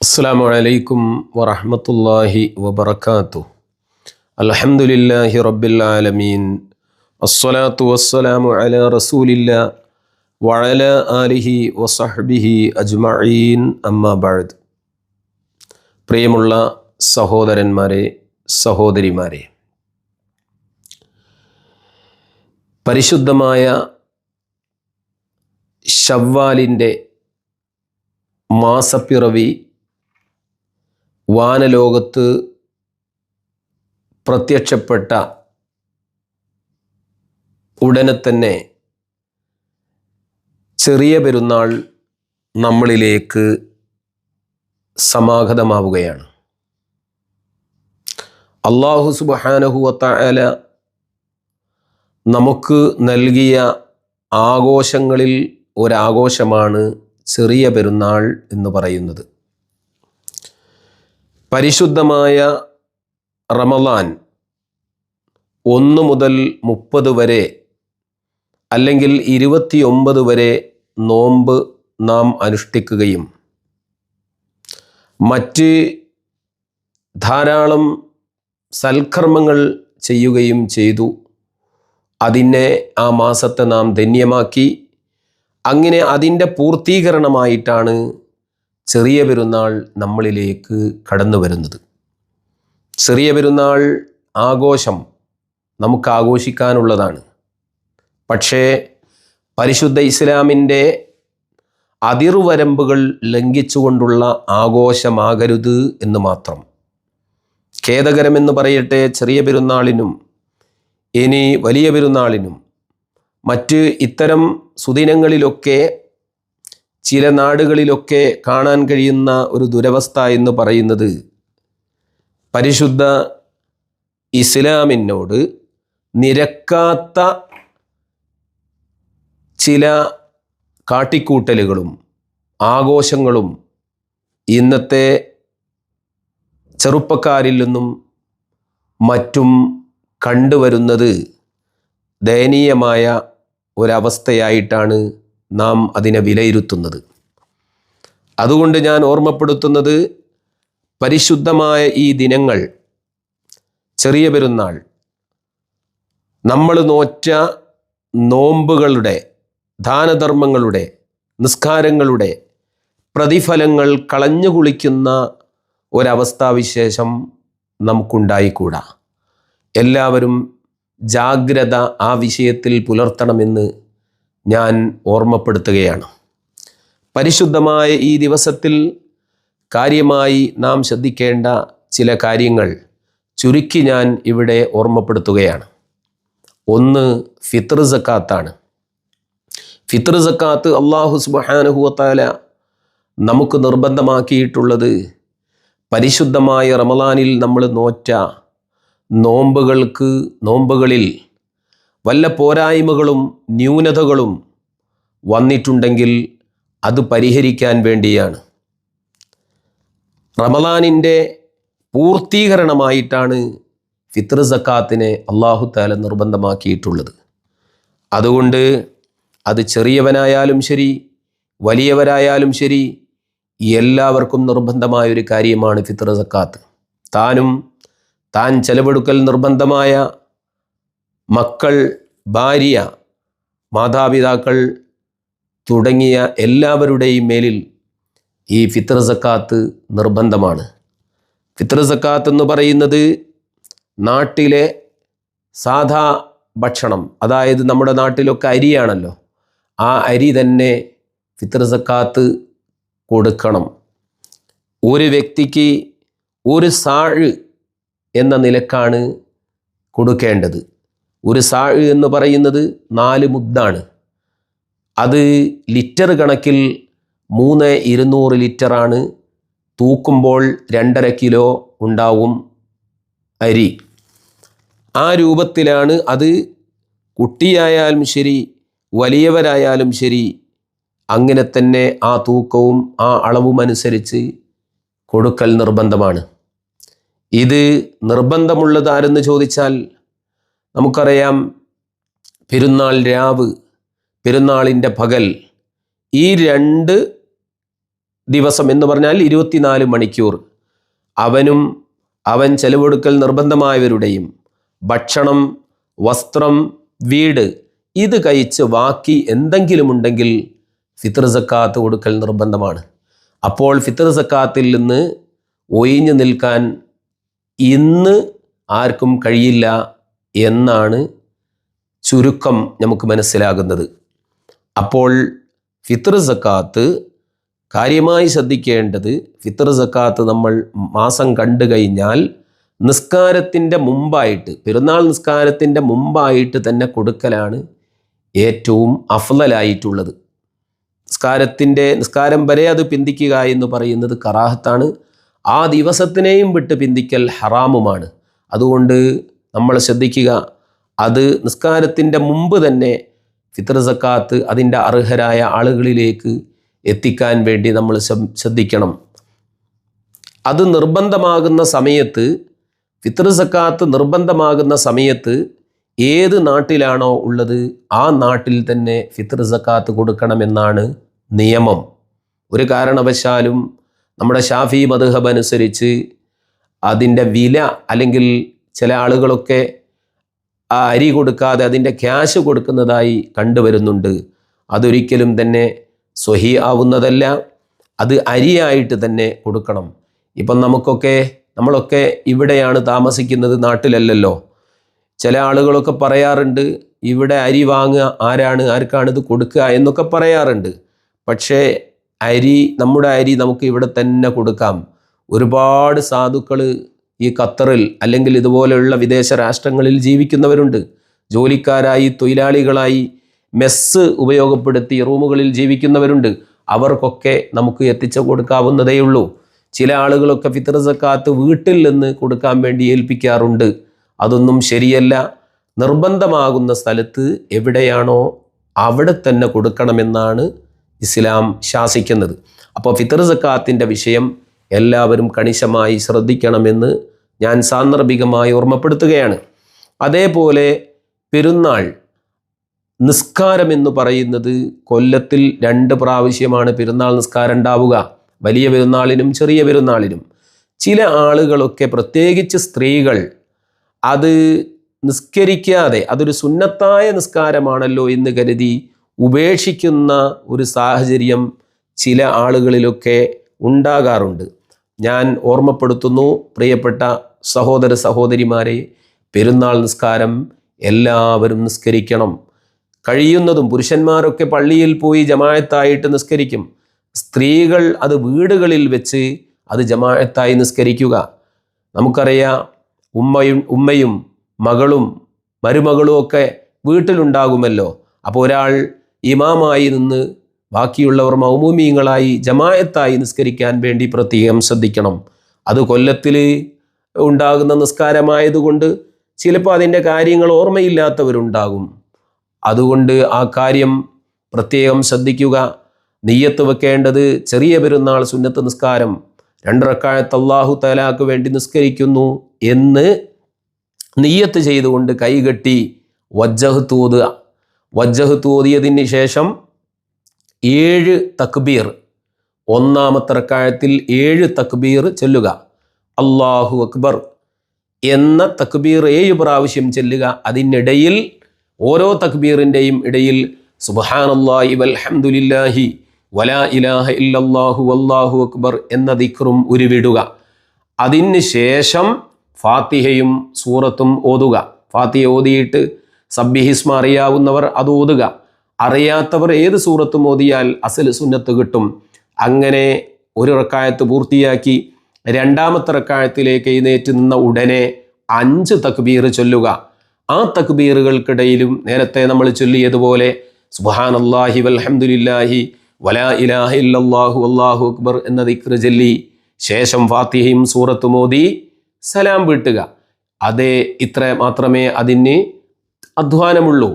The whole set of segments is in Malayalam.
അസ്സാം വലൈക്കും വറഹമത്തല്ലാഹി വബർക്കാത്തു അലഹമുല്ലാഹി റബ്ബിലാലമീൻ അസ്സലാത്തു വസ്സലാമു അല റസൂലില്ല വഴല ആലിഹി വസഹബിഹി അജ്മഈൻ. അമ്മാബാഴത് പ്രിയമുള്ള സഹോദരന്മാരെ സഹോദരിമാരെ പരിശുദ്ധമായ ഷവ്വാലിന്റെ മാസപ്പിറവി വാനലോകത്ത് പ്രത്യക്ഷപ്പെട്ട ഉടനെ തന്നെ ചെറിയ പെരുന്നാൾ നമ്മളിലേക്ക് സമാഗതമാവുകയാണ്. അള്ളാഹു സുബാനഹുവല നമുക്ക് നൽകിയ ആഘോഷങ്ങളിൽ ഒരാഘോഷമാണ് ചെറിയ പെരുന്നാൾ എന്ന് പറയുന്നത്. പരിശുദ്ധമായ റമലാൻ ഒന്ന് മുതൽ മുപ്പത് വരെ അല്ലെങ്കിൽ ഇരുപത്തിയൊമ്പത് വരെ നോമ്പ് നാം അനുഷ്ഠിക്കുകയും മറ്റ് ധാരാളം സൽക്കർമ്മങ്ങൾ ചെയ്യുകയും ചെയ്തു. അതിനെ ആ മാസത്തെ നാം ധന്യമാക്കി. അങ്ങനെ അതിന്റെ പൂർത്തീകരണമായിട്ടാണ് ചെറിയ പെരുന്നാൾ നമ്മളിലേക്ക് കടന്നു വരുന്നത്. ചെറിയ പെരുന്നാൾ ആഘോഷം നമുക്ക് ആഘോഷിക്കാനുള്ളതാണ്. പക്ഷേ പരിശുദ്ധ ഇസ്ലാമിന്റെ അതിർവരമ്പുകൾ ലംഘിച്ചുകൊണ്ടുള്ള ആഘോഷമാകരുത് എന്ന് മാത്രം. ഖേദകരമെന്ന് പറയട്ടെ ചെറിയ പെരുന്നാളിനും ഇനി വലിയ പെരുന്നാളിനും മറ്റ് ഇത്തരം സുദിനങ്ങളിലൊക്കെ ചില നാടുകളിലൊക്കെ കാണാൻ കഴിയുന്ന ഒരു ദുരവസ്ഥ എന്ന് പറയുന്നത് പരിശുദ്ധ ഇസ്ലാമിനോട് നിരക്കാത്ത ചില കാട്ടിക്കൂട്ടലുകളും ആഘോഷങ്ങളും ഇന്നത്തെ ചെറുപ്പക്കാരിൽ നിന്നും മറ്റും കണ്ടുവരുന്നത് ദയനീയമായ ഒരവസ്ഥയായിട്ടാണ് നാം അതിനെ വിലയിരുത്തുന്നത്. അതുകൊണ്ട് ഞാൻ ഓർമ്മപ്പെടുത്തുന്നത് പരിശുദ്ധമായ ഈ ദിനങ്ങൾ ചെറിയ പെരുന്നാൾ നമ്മൾ നോറ്റ നോമ്പുകളുടെ ദാനധർമ്മങ്ങളുടെ നിസ്കാരങ്ങളുടെ പ്രതിഫലങ്ങൾ കളഞ്ഞു കുളിക്കുന്ന ഒരവസ്ഥാവിശേഷം നമുക്കുണ്ടായിക്കൂടാ. എല്ലാവരും ജാഗ്രത ആ വിഷയത്തിൽ പുലർത്തണമെന്ന് ഞാൻ ഓർമ്മപ്പെടുത്തുകയാണ്. പരിശുദ്ധമായ ഈ ദിവസത്തിൽ കാര്യമായി നാം ശ്രദ്ധിക്കേണ്ട ചില കാര്യങ്ങൾ ചുരുക്കി ഞാൻ ഇവിടെ ഓർമ്മപ്പെടുത്തുകയാണ്. ഒന്ന് ഫിത്ർ സക്കാത്താണ്. ഫിത്ർ സക്കാത്ത് അള്ളാഹു സുബാനുഹുവത്താല നമുക്ക് നിർബന്ധമാക്കിയിട്ടുള്ളത് പരിശുദ്ധമായ റമലാനിൽ നമ്മൾ നോറ്റ നോമ്പുകൾക്ക് നോമ്പുകളിൽ വല്ല പോരായ്മകളും ന്യൂനതകളും വന്നിട്ടുണ്ടെങ്കിൽ അത് പരിഹരിക്കാൻ വേണ്ടിയാണ്. റമലാനിന്റെ പൂർത്തീകരണമായിട്ടാണ് ഫിത്ർ സക്കാത്തിനെ അള്ളാഹു താല നിർബന്ധമാക്കിയിട്ടുള്ളത്. അതുകൊണ്ട് അത് ചെറിയവനായാലും ശരി വലിയവരായാലും ശരി എല്ലാവർക്കും നിർബന്ധമായൊരു കാര്യമാണ് ഫിത്ർ സക്കാത്ത്. താനും താൻ ചെലവെടുക്കൽ നിർബന്ധമായ മക്കൾ ഭാര്യ മാതാപിതാക്കൾ തുടങ്ങിയ എല്ലാവരുടെയും മേലിൽ ഈ ഫിത്ര സക്കാത്ത് നിർബന്ധമാണ്. ഫിത്ര സക്കാത്ത് എന്ന് പറയുന്നത് നാട്ടിലെ സാധാ ഭക്ഷണം അതായത് നമ്മുടെ നാട്ടിലൊക്കെ അരിയാണല്ലോ. ആ അരി തന്നെ ഫിത്ര സക്കാത്ത് കൊടുക്കണം. ഒരു വ്യക്തിക്ക് ഒരു സാഴ് എന്ന നിലക്കാണ് കൊടുക്കേണ്ടത്. ഒരു സാഴ് എന്ന് പറയുന്നത് നാല് മുദ്ദാണ്. അത് ലിറ്റർ കണക്കിൽ മൂന്ന് ഇരുന്നൂറ് ലിറ്ററാണ് തൂക്കുമ്പോൾ രണ്ടര കിലോ ഉണ്ടാവും അരി. ആ രൂപത്തിലാണ് അത് കുട്ടിയായാലും ശരി വലിയവരായാലും ശരി അങ്ങനെ തന്നെ ആ തൂക്കവും ആ അളവും അനുസരിച്ച് കൊടുക്കൽ നിർബന്ധമാണ്. ഇത് നിർബന്ധമുള്ളതാരെന്ന് ചോദിച്ചാൽ നമുക്കറിയാം പെരുന്നാൾ രാവ് പെരുന്നാളിന്റെ പകൽ ഈ രണ്ട് ദിവസം എന്ന് പറഞ്ഞാൽ ഇരുപത്തിനാല് മണിക്കൂർ. അവനും അവൻ ചെലവെടുക്കൽ നിർബന്ധമായവരുടെയും ഭക്ഷണം വസ്ത്രം വീട് ഇത് കഴിച്ച് ബാക്കി എന്തെങ്കിലും ഉണ്ടെങ്കിൽ ഫിത്തർ സക്കാത്ത് കൊടുക്കൽ നിർബന്ധമാണ്. അപ്പോൾ ഫിത്തർ സക്കാത്തിൽ നിന്ന് ഒഴിഞ്ഞു നിൽക്കാൻ ഇന്ന് ആർക്കും കഴിയില്ല. എന്നാണ് ചുരുക്കം നമുക്ക് മനസ്സിലാകുന്നത്. അപ്പോൾ ഫിത്തർ സക്കാത്ത് കാര്യമായി ശ്രദ്ധിക്കേണ്ടത് ഫിത്തർ സക്കാത്ത് നമ്മൾ മാസം കണ്ടു കഴിഞ്ഞാൽ നിസ്കാരത്തിന്റെ മുമ്പായിട്ട് പെരുന്നാൾ നിസ്കാരത്തിന്റെ മുമ്പായിട്ട് തന്നെ കൊടുക്കലാണ് ഏറ്റവും അഫ്ലലായിട്ടുള്ളത്. നിസ്കാരത്തിന്റെ നിസ്കാരം വരെ അത് പിന്തിക്കുക എന്ന് പറയുന്നത് കറാഹത്താണ്. ആ ദിവസത്തിനെയും വിട്ട് പിന്തിക്കൽ ഹറാമുമാണ്. അതുകൊണ്ട് നമ്മൾ ശ്രദ്ധിക്കുക. അത് നിസ്കാരത്തിന്റെ മുമ്പ് തന്നെ ഫിത്തർ സക്കാത്ത് അതിന്റെ അർഹരായ ആളുകളിലേക്ക് എത്തിക്കാൻ വേണ്ടി നമ്മൾ ശ്രദ്ധ- ശ്രദ്ധിക്കണം. അത് നിർബന്ധമാകുന്ന സമയത്ത് ഫിത്തർ സക്കാത്ത് നിർബന്ധമാകുന്ന സമയത്ത് ഏത് നാട്ടിലാണോ ഉള്ളത് ആ നാട്ടിൽ തന്നെ ഫിത്തർ സക്കാത്ത് കൊടുക്കണമെന്നാണ് നിയമം. ഒരു കാരണവശാലും നമ്മുടെ ഷാഫി മധുഹബ് അനുസരിച്ച് അതിന്റെ വില അല്ലെങ്കിൽ ചില ആളുകളൊക്കെ ആ അരി കൊടുക്കാതെ അതിന്റെ ക്യാഷ് കൊടുക്കുന്നതായി കണ്ടുവരുന്നുണ്ട്. അതൊരിക്കലും തന്നെ സ്വഹി ആവുന്നതല്ല അത് അരിയായിട്ട് തന്നെ കൊടുക്കണം. ഇപ്പം നമുക്കൊക്കെ നമ്മളൊക്കെ ഇവിടെയാണ് താമസിക്കുന്നത് നാട്ടിലല്ലല്ലോ. ചില ആളുകളൊക്കെ പറയാറുണ്ട് ഇവിടെ അരി വാങ്ങുക ആരാണ് ആർക്കാണിത് കൊടുക്കുക? എന്നൊക്കെ പറയാറുണ്ട്. പക്ഷേ അരി നമ്മുടെ അരി നമുക്ക് ഇവിടെ തന്നെ കൊടുക്കാം. ഒരുപാട് സാധുക്കൾ ഈ ഖത്തറിൽ അല്ലെങ്കിൽ ഇതുപോലെയുള്ള വിദേശ രാഷ്ട്രങ്ങളിൽ ജീവിക്കുന്നവരുണ്ട്. ജോലിക്കാരായി തൊഴിലാളികളായി മെസ്സ് ഉപയോഗപ്പെടുത്തി റൂമുകളിൽ ജീവിക്കുന്നവരുണ്ട്. അവർക്കൊക്കെ നമുക്ക് എത്തിച്ചു കൊടുക്കാവുന്നതേയുള്ളൂ ചില ആളുകളൊക്കെ ഫിത്തർ സക്കാത്ത് വീട്ടിൽ നിന്ന് കൊടുക്കാൻ വേണ്ടി ഏൽപ്പിക്കാറുണ്ട്. അതൊന്നും ശരിയല്ല. നിർബന്ധമാകുന്ന സ്ഥലത്ത് എവിടെയാണോ അവിടെ തന്നെ കൊടുക്കണമെന്നാണ് ഇസ്ലാം ശാസിക്കുന്നത്. അപ്പോൾ ഫിത്തർ സക്കാത്തിന്റെ വിഷയം എല്ലാവരും കണിശമായി ശ്രദ്ധിക്കണമെന്ന് ഞാൻ സാന്ദർഭികമായി ഓർമ്മപ്പെടുത്തുകയാണ്. അതേപോലെ പെരുന്നാൾ നിസ്കാരം എന്ന് പറയുന്നത് കൊല്ലത്തിൽ രണ്ട് പ്രാവശ്യമാണ് പെരുന്നാൾ നിസ്കാരം ഉണ്ടാവുക വലിയ പെരുന്നാളിനും ചെറിയ പെരുന്നാളിനും. ചില ആളുകളൊക്കെ പ്രത്യേകിച്ച് സ്ത്രീകൾ അത് നിസ്കരിക്കാതെ അതൊരു സുന്നത്തായ നിസ്കാരമാണല്ലോ എന്ന് കരുതി ഉപേക്ഷിക്കുന്ന ഒരു സാഹചര്യം ചില ആളുകളിലൊക്കെ ഉണ്ടാകാറുണ്ട്. ഞാൻ ഓർമ്മപ്പെടുത്തുന്നു പ്രിയപ്പെട്ട സഹോദര സഹോദരിമാരെ പെരുന്നാൾ നിസ്കാരം എല്ലാവരും നിസ്കരിക്കണം. കഴിയുന്നതും പുരുഷന്മാരൊക്കെ പള്ളിയിൽ പോയി ജമായത്തായിട്ട് നിസ്കരിക്കും. സ്ത്രീകൾ അത് വീടുകളിൽ വെച്ച് അത് ജമായത്തായി നിസ്കരിക്കുക. നമുക്കറിയാം ഉമ്മയും ഉമ്മയും മകളും മരുമകളും ഒക്കെ വീട്ടിലുണ്ടാകുമല്ലോ. അപ്പോൾ ഒരാൾ ഇമാമായി നിന്ന് ബാക്കിയുള്ളവർ മൗമൂമിയങ്ങളായി ജമായത്തായി നിസ്കരിക്കാൻ വേണ്ടി പ്രത്യേകം ശ്രദ്ധിക്കണം. അത് കൊല്ലത്തിൽ ഉണ്ടാകുന്ന നിസ്കാരമായതുകൊണ്ട് ചിലപ്പോൾ അതിന്റെ കാര്യങ്ങൾ ഓർമ്മയില്ലാത്തവരുണ്ടാകും. അതുകൊണ്ട് ആ കാര്യം പ്രത്യേകം ശ്രദ്ധിക്കുക. നെയ്യത്ത് വെക്കേണ്ടത് ചെറിയ പെരുന്നാൾ സുന്നത്ത് നിസ്കാരം രണ്ടിറക്കാഴത്ത് അള്ളാഹു തലാക്ക് വേണ്ടി നിസ്കരിക്കുന്നു എന്ന് നെയ്യത്ത് ചെയ്തുകൊണ്ട് കൈകെട്ടി വജ്ജഹ് തൂതുക. വജ്ജഹ് തൂതിയതിന് ശേഷം ഏഴ് തക്ബീർ ഒന്നാമത്തെ റക്കാഴത്തിൽ ഏഴ് തക്ബീർ ചൊല്ലുക. അള്ളാഹു അക്ബർ എന്ന തക്ബീർ ഏഴ് പ്രാവശ്യം ചെല്ലുക അതിനിടയിൽ ഓരോ തക്ബീറിന്റെയും ഇടയിൽ സുബഹാനല്ലാഹി വൽഹമുല്ലാഹി വലാ ഇലാഹ ഇല്ലാഹു അല്ലാഹു അക്ബർ എന്ന ദിക്റും ഉരുവിടുക. അതിന് ശേഷം ഫാത്തിഹയും സൂറത്തും ഓതുക. ഫാത്തിഹ ഓതിയിട്ട് സബ്ബിഹിസ്മ അറിയാവുന്നവർ അത് ഓതുക. അറിയാത്തവർ ഏത് സൂറത്തും ഓതിയാൽ അസൽ സുന്നത്ത് കിട്ടും. അങ്ങനെ ഒരു റക്കായത്ത് പൂർത്തിയാക്കി രണ്ടാമത്തെ റക്കായത്തിലേക്ക് എഴുന്നേറ്റ് നിന്ന ഉടനെ അഞ്ച് തക്ബീർ ചൊല്ലുക. ആ തക്ബീറുകൾക്കിടയിലും നേരത്തെ നമ്മൾ ചൊല്ലിയതുപോലെ സുബാനല്ലാഹി വൽഹംദുലില്ലാഹി വലാ ഇലാഹ ഇല്ലല്ലാഹു അല്ലാഹു അക്ബർ എന്ന ദിക്ർ ചൊല്ലി ശേഷം ഫാത്തിഹയും സൂറത്തും മോദി സലാം വീട്ടുക. അതേ ഇത്ര മാത്രമേ അതിന് അധ്വാനമുള്ളൂ.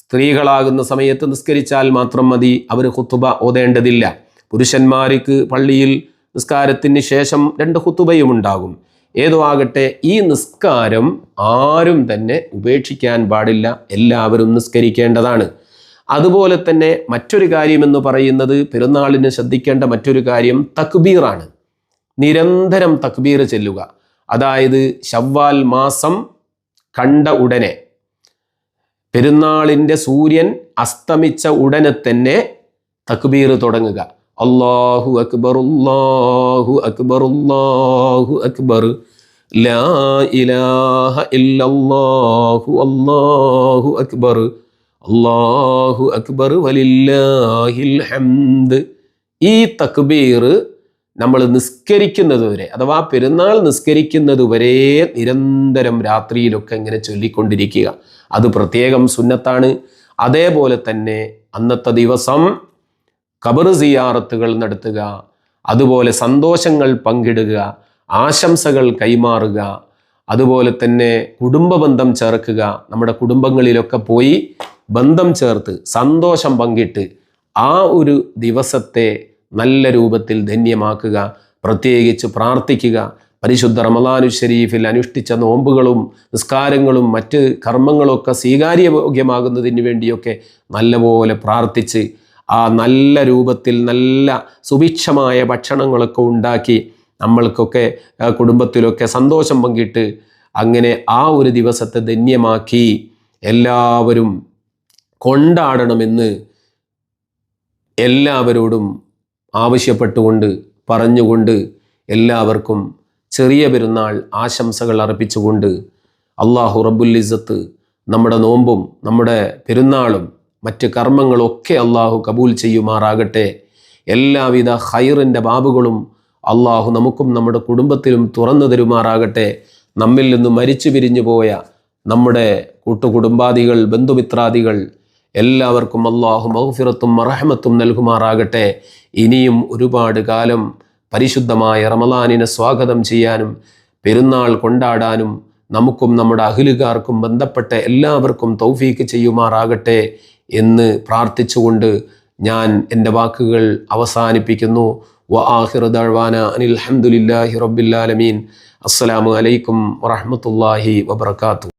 സ്ത്രീകളാകുന്ന സമയത്ത് നിസ്കരിച്ചാൽ മാത്രം മതി അവർ ഖുത്ബ ഓതേണ്ടതില്ല. പുരുഷന്മാർക്ക് പള്ളിയിൽ നിസ്കാരത്തിന് ശേഷം രണ്ട് ഹുത്തുബയും ഉണ്ടാകും ഏതോ ആകട്ടെ ഈ നിസ്കാരം ആരും തന്നെ ഉപേക്ഷിക്കാൻ പാടില്ല എല്ലാവരും നിസ്കരിക്കേണ്ടതാണ്. അതുപോലെ തന്നെ മറ്റൊരു കാര്യമെന്ന് പറയുന്നത് പെരുന്നാളിന് ശ്രദ്ധിക്കേണ്ട മറ്റൊരു കാര്യം തക്ബീറാണ്. നിരന്തരം തക്ബീർ ചെല്ലുക. അതായത് ശവ്വാൽ മാസം കണ്ട ഉടനെ. പെരുന്നാളിന്റെ സൂര്യൻ അസ്തമിച്ച ഉടനെ തന്നെ തക്ബീർ തുടങ്ങുക. അള്ളാഹു അക്ബർ അല്ലാഹു അക്ബർ അല്ലാഹു അക്ബർ. ലാ ഇലാഹ ഇല്ലല്ലാഹു അല്ലാഹു അക്ബർ. അല്ലാഹു അക്ബർ വലില്ലാഹിൽ ഹംദ്. ഈ തക്ബീർ നമ്മൾ നിസ്കരിക്കുന്നത് വരെ അഥവാ പെരുന്നാൾ നിസ്കരിക്കുന്നത് വരെ നിരന്തരം രാത്രിയിലൊക്കെ ഇങ്ങനെ ചൊല്ലിക്കൊണ്ടിരിക്കുക. അത് പ്രത്യേകം സുന്നത്താണ്. അതേപോലെ തന്നെ അന്നത്തെ ദിവസം കബർ സിയാറത്തുകൾ നടത്തുക അതുപോലെ സന്തോഷങ്ങൾ പങ്കിടുക ആശംസകൾ കൈമാറുക അതുപോലെ തന്നെ കുടുംബ ബന്ധം ചേർക്കുക. നമ്മുടെ കുടുംബങ്ങളിലൊക്കെ പോയി ബന്ധം ചേർത്ത് സന്തോഷം പങ്കിട്ട് ആ ഒരു ദിവസത്തെ നല്ല രൂപത്തിൽ ധന്യമാക്കുക പ്രത്യേകിച്ച് പ്രാർത്ഥിക്കുക. പരിശുദ്ധ റമദാനു ഷരീഫിൽ അനുഷ്ഠിച്ച നോമ്പുകളും നിസ്കാരങ്ങളും മറ്റ് കർമ്മങ്ങളൊക്കെ സ്വീകാര്യയോഗ്യമാകുന്നതിന് വേണ്ടിയൊക്കെ നല്ലപോലെ പ്രാർത്ഥിച്ച് ആ നല്ല രൂപത്തിൽ നല്ല സുഭിക്ഷമായ ഭക്ഷണങ്ങളൊക്കെ ഉണ്ടാക്കി നമ്മൾക്കൊക്കെ കുടുംബത്തിലൊക്കെ സന്തോഷം പങ്കിട്ട് അങ്ങനെ ആ ഒരു ദിവസത്തെ ധന്യമാക്കി എല്ലാവരും കൊണ്ടാടണമെന്ന് എല്ലാവരോടും ആവശ്യപ്പെട്ടുകൊണ്ട് പറഞ്ഞുകൊണ്ട് എല്ലാവർക്കും ചെറിയ പെരുന്നാൾ ആശംസകൾ അർപ്പിച്ചുകൊണ്ട് അള്ളാഹു റബുല്ലിസത്ത് നമ്മുടെ നോമ്പും നമ്മുടെ പെരുന്നാളും മറ്റ് കർമ്മങ്ങളൊക്കെ അള്ളാഹു കബൂൽ ചെയ്യുമാറാകട്ടെ. എല്ലാവിധ ഹൈറിന്റെ ബാബുകളും അള്ളാഹു നമുക്കും നമ്മുടെ കുടുംബത്തിലും തുറന്നു തരുമാറാകട്ടെ. നമ്മിൽ നിന്ന് മരിച്ചു പിരിഞ്ഞു പോയ നമ്മുടെ കൂട്ടുകുടുംബാദികൾ ബന്ധുമിത്രാദികൾ എല്ലാവർക്കും അള്ളാഹു മൗഫിറത്തും മറഹമത്തും നൽകുമാറാകട്ടെ. ഇനിയും ഒരുപാട് കാലം പരിശുദ്ധമായ റമലാനിനെ സ്വാഗതം ചെയ്യാനും പെരുന്നാൾ കൊണ്ടാടാനും നമുക്കും നമ്മുടെ അഖിലുകാർക്കും ബന്ധപ്പെട്ട എല്ലാവർക്കും തൗഫീക്ക് ചെയ്യുമാറാകട്ടെ. എന്ന് പ്രാർത്ഥിച്ചുകൊണ്ട് ഞാൻ എന്റെ വാക്കുകൾ അവസാനിപ്പിക്കുന്നു. വ ദഴ്വാന അനിൽ അഹമ്മദില്ലാഹി റബ്ബില്ലാലമീൻ അസ്സലാമു അലൈക്കും വറഹമത്തല്ലാഹി വബർക്കാത്തു